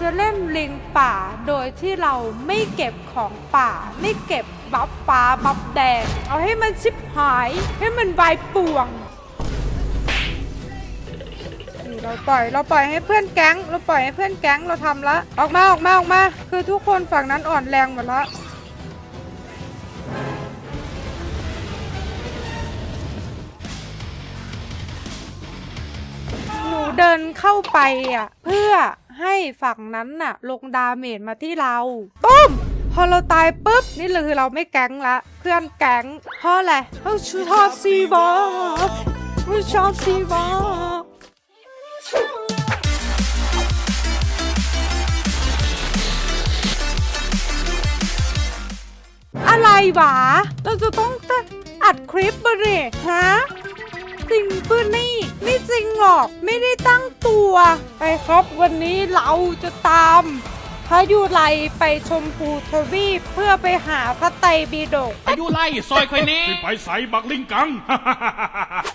จะเล่นลิงป่าโดยที่เราไม่เก็บของป่า ไม่เก็บบัฟฟ้าบัฟแดง เอาให้มันชิบหาย ให้มันวายป่วงเราปล่อยเราปล่อยให้เพื่อนแก๊ง เราปล่อยให้เพื่อนแก๊งเราทำละออกมาออกมาออกมา คือทุกคนฝั่งนั้นอ่อนแรงหมดละหนูเดินเข้าไปอะเพื่อ ให้ฝั่งนั้นน่ะ ลงดาเมจมาที่เราตุ้มพอเราตายปุ๊บ นี่เลยคือเราไม่แก๊งละ เพื่อนแก๊งเพราะอะไรเราชอบซีบอสเราชอบซีบอสอะไรหวะ เราจะต้องอัดคลิปบะเนี่ยฮะ จริงปืนนี่ ไม่จริงหรอกไม่ได้ตั้งตัว ไปครับวันนี้เราจะตามพระยุไรไปชมพูทวีปเพื่อไปหาพระไตรปิฎกอายุไล่ซอยคอยนี้ขึ้นไปใส่บักลิงกัง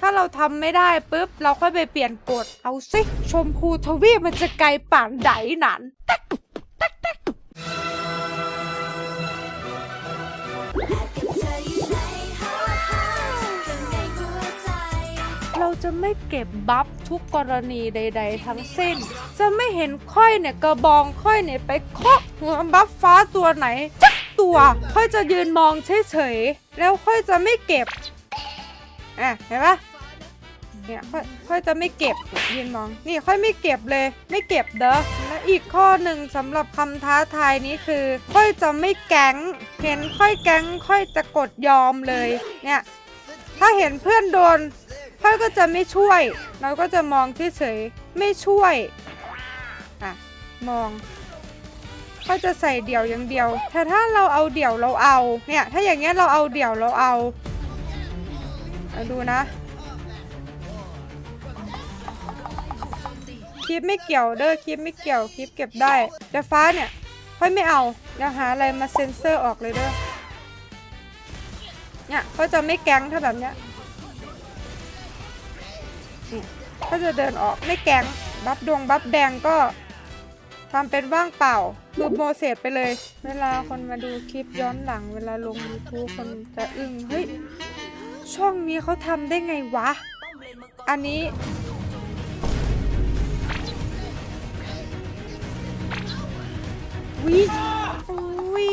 ถ้าเราทำไม่ได้ปุ๊บ เราค่อยไปเปลี่ยนกฎเอาสิชมพูทวีปมันจะไกลป่านใดนั้น เราจะไม่เก็บบัฟทุกกรณีใด ๆ ทั้งสิ้น จะไม่เห็นค่อยเนี่ยกระบองค่อยเนี่ยไปเคาะหัวบัฟฟ้าตัวไหนจักตัวค่อยจะยืนมองเฉยๆแล้วค่อยจะไม่เก็บอะเห็นปะเนี่ยค่อยค่อยจะไม่เก็บยืนมอง นี่ค่อยไม่เก็บเลย ไม่เก็บเด้อและอีกข้อหนึ่งสำหรับคำท้าทายนี้คือ ค่อยจะไม่แก๊งเห็นค่อยแก๊งค่อยจะกดยอมเลย เนี่ยถ้าเห็นเพื่อนโดน ค่อก็จะไม่ช่วย เราก็จะมองเฉยๆไม่ช่วยอะมองก็จะใส่เดี่ยวอย่างเดียว แต่ถ้าเราเอาเดี่ยวเราเอา เนี่ย ถ้าอย่างเงี้ยเราเอาเดี่ยวเราเอาเอาดูนะ คลิปไม่เกี่ยวเด้อ คลิปไม่เกี่ยว คลิปเก็บได้แต่ฟ้าเนี่ย ค่อยไม่เอา เดี๋ยวหาอะไรมาเซ็นเซอร์ออกเลยเด้อ เนี่ยเขาจะไม่แก๊งถ้าแบบเนี้ย นี่เขาจะเดินออกไม่แก๊งบัฟดวงบัฟแดงก็ทำเป็นว่างเปล่าดูโมเสสไปเลย เวลาคนมาดูคลิปย้อนหลัง เวลาลง YouTube คนจะอึ้งเฮ้ยช่องนี้เขาทำได้ไงวะ อันนี้ วิวิ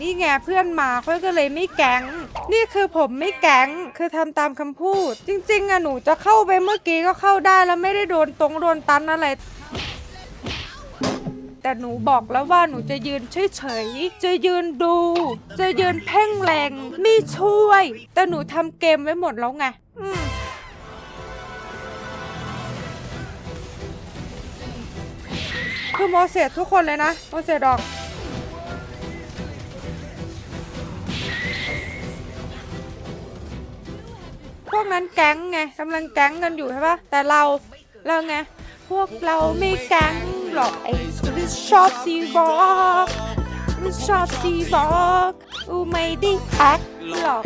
นี่ไงเพื่อนมาค่อยก็เลยไม่แก๊ง นี่คือผมไม่แก๊งคือทำตามคำพูด จริง ๆอะหนูจะเข้าไปเมื่อกี้ก็เข้าได้แล้วไม่ได้โดนตรงโดนตันอะไร แต่หนูบอกแล้วว่าหนูจะยืนเฉยๆ จะยืนดู จะยืนเพ่งแรงไม่ช่วย แต่หนูทำเกมไว้หมดแล้วไงอืมคือโมเสสทุกคนเลยนะโมเสสดอก พวกนั้นแก๊งไงกำลังแก๊งกันอยู่ใช่ปะแต่เราเราไง พวกเราไม่แก๊งหรอกไอ้ชอบซีบอกชอบซีบอกอูไม่ได้แท็กหรอก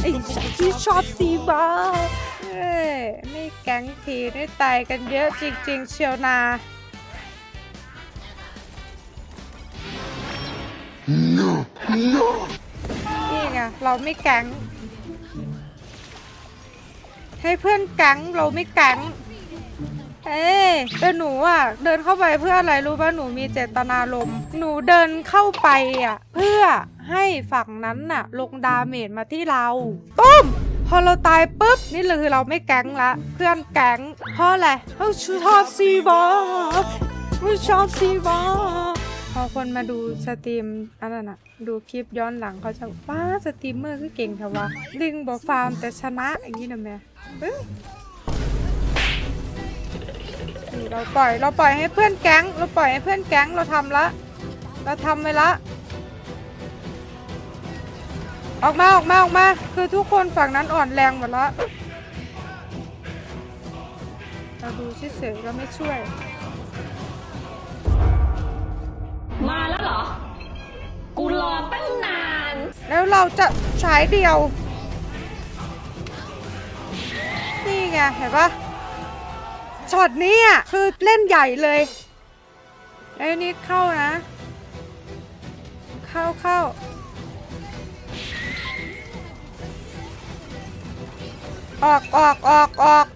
ไอ้สัตว์ที่ชอบซีบอกเอ้ยไม่แก๊งทีได้ตายกันเยอะจริง ๆ เชียวนานี่ ไงเราไม่แก๊ง ให้เพื่อนแก๊งเราไม่แก๊ง เอ้แต่หนูอะเดินเข้าไปเพื่ออะไรรู้ป่ะหนูมีเจตนารมณ์หนูเดินเข้าไปอะเพื่อให้ฝั่งนั้นน่ะ ลงดาเมจมาที่เราตุ้มพอเราตายปุ๊บ นี่เลยคือเราไม่แก๊งละเพื่อนแก๊งเพราะอะไรเราชอบซีบอสเราชอบซีบอส พอคนมาดูสตรีมอันนั้นน่ะดูคลิปย้อนหลังเขาจะว้าสตรีมเมอร์คือเก่งเถอะวะลิงบอกฟาร์มแต่ชนะอย่างนี้นะแม่เอ้ยนี่เราปล่อยเราปล่อยให้เพื่อนแก๊ง เราปล่อยให้เพื่อนแก๊งเราทำละ เราทำไปละ ออกมาออกมาออกมา คือทุกคนฝั่งนั้นอ่อนแรงหมดละเราดูเฉยๆเราไม่ช่วย เราจะฉายเดียว นี่ไงเห็นปะช็อตนี้อะคือเล่นใหญ่เลยไอ้นี่เข้านะ เข้าเข้าออกออกออกออก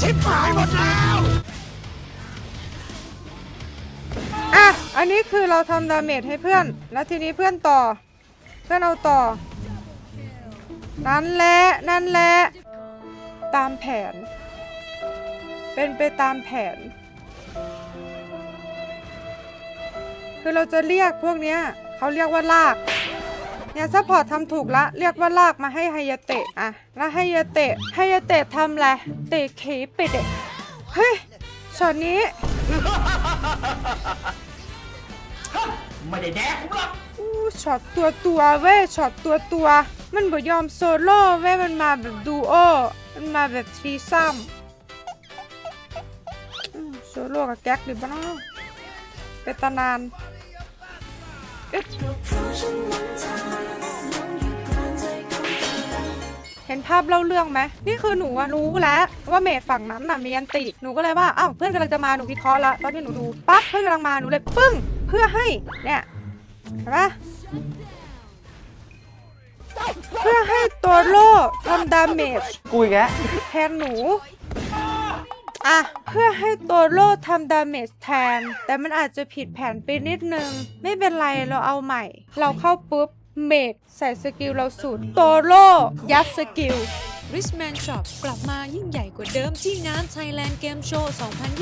ชิบหายหมดแล้ว นนี้คือเราทำดาเมจให้เพื่อน แล้วทีนี้เพื่อนต่อ เพื่อนเอาต่อ นั่นแหละ นั่นแหละ ตามแผน เป็นไปตามแผน คือเราจะเรียกพวกเนี้ยเขาเรียกว่าลากเนี่ยซัพพอร์ตทำถูกละ เรียกว่าลากมาให้ไฮยาเตะอะแล้วไฮยาเตะไฮยาเตะทำอะไร เตะเขปเด็กเฮ้ยช็อตนี้ ไม่ได้แดกผมหรอกอู้ช็อตตัวตัวเว้ยช็อตตัวตัวมันบ่ยอมโซโล่เว้ยมันมาแบบดูโอมันมาแบบทรีซัมโซโล่กับแก๊กดิบ้านาะเป็นตานานเห็นภาพเล่าเรื่องไหมนี่คือหนูอะรู้แล้วว่าเมดฝั่งนั้นน่ะมีอันติ หนูก็เลยว่าอ้าวเพื่อนกำลังจะมาหนูวิเคราะห์แล้วตอนที่หนูดูปั๊บเพื่อนกำลังมาหนูเลยปึ้ง เพื่อให้เนี่ยเห็นปะเพื่อให้ตัวโล่ทำดาเมจกูอีกแล้วแทนหนูอะเพื่อให้ตัวโล่ทำดาเมจแทน แต่มันอาจจะผิดแผนไปนิดนึง ไม่เป็นไรเราเอาใหม่ เราเข้าปุ๊บเมดใส่สกิลเราสุดตัวโล่ยัดสกิล Richman Shop กลับมายิ่งใหญ่กว่าเดิมที่งาน Thailand Game Show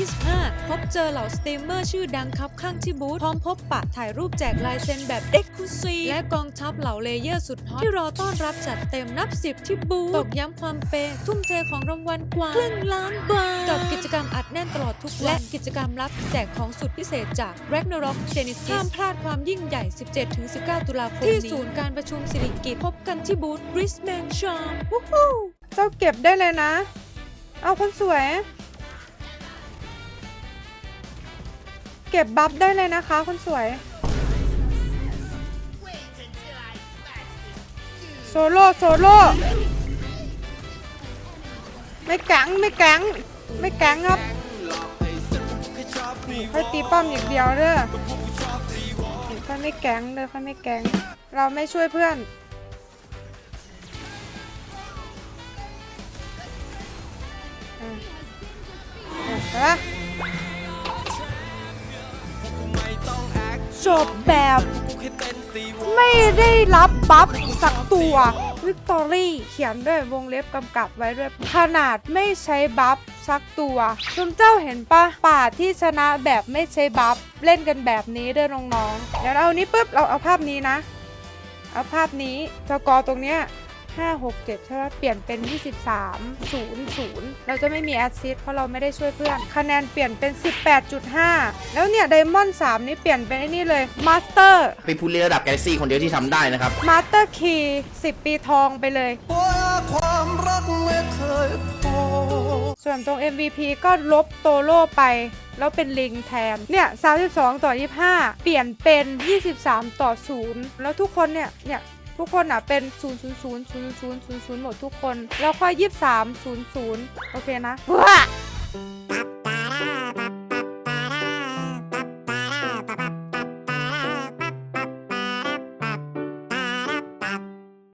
2025 พบเจอเหล่าสตรีมเมอร์ชื่อดังครับข้างที่บูธพร้อมพบปะถ่ายรูปแจกลายเซ็นแบบ e x c l u s i v e และกองทัพเหล่าเลเยอร์สุดฮอตที่รอต้อนรับจัดเต็มนับสิบที่บูธตอกย้ำความเปย์ทุ่มเทของรางวัลกว่าครึ่งล้านบาทกับกิจกรรมอัดแน่นตลอดทุกวันและกิจกรรมลับแจกของสุดพิเศษจาก Ragnarok Genesis ห้ามพลาดความยิ่งใหญ่ 17-19 ตุลาคมที่ศูนย์การประชุมสิริกิติ์พบกันที่บูธ Richman Shop วู้ฮู้ เจ้าเก็บได้เลยนะ เอาคนสวย เก็บบัฟได้เลยนะคะ คนสวย โซโล่โซโล่ไม่แก๊งไม่แก๊งไม่แก๊งครับค่อยตีป้อมอย่างเดียวเด้อค่อยไม่แก๊งเด้อค่อยไม่แก๊งเราไม่ช่วยเพื่อน จบแบบ ไม่ได้รับบัฟสักตัววิกตอรี่เขียนด้วยวงเล็บกำกับไว้ด้วยขนาดไม่ใช้บัฟสักตัวคุณเจ้าเห็นปะป่าที่ชนะแบบไม่ใช้บัฟเล่นกันแบบนี้เด้อน้องๆเดี๋ยวเราเอานี้ปุ๊บเราเอาภาพนี้นะ เอาภาพนี้สกอร์ตรงเนี้ย 5 6 7 ใช่ไหมเปลี่ยนเป็น 23 0 0 เราจะไม่มีแอดซิสเพราะเราไม่ได้ช่วยเพื่อน คะแนนเปลี่ยนเป็น 18.5 แล้วเนี่ยไดมอนด์3นี่เปลี่ยนเป็นไอ้นี่เลยมาสเตอร์เป็นผู้เล่นระดับแกลซี่คนเดียวที่ทำได้นะครับ มาสเตอร์คีย์10 ปีทองไปเลยความรักไม่เคยพอส่วนตรง MVP ก็ลบโตโร่ไป แล้วเป็นลิงแทน เนี่ย 32 ต่อ 25 เปลี่ยนเป็น 23 ต่อ 0 แล้วทุกคนเนี่ย เนี่ย ทุกคนอะเป็น 0 0 0 0 0 0 0 หมดทุกคน แล้วค่อย 23 0 0 โอเคนะว้า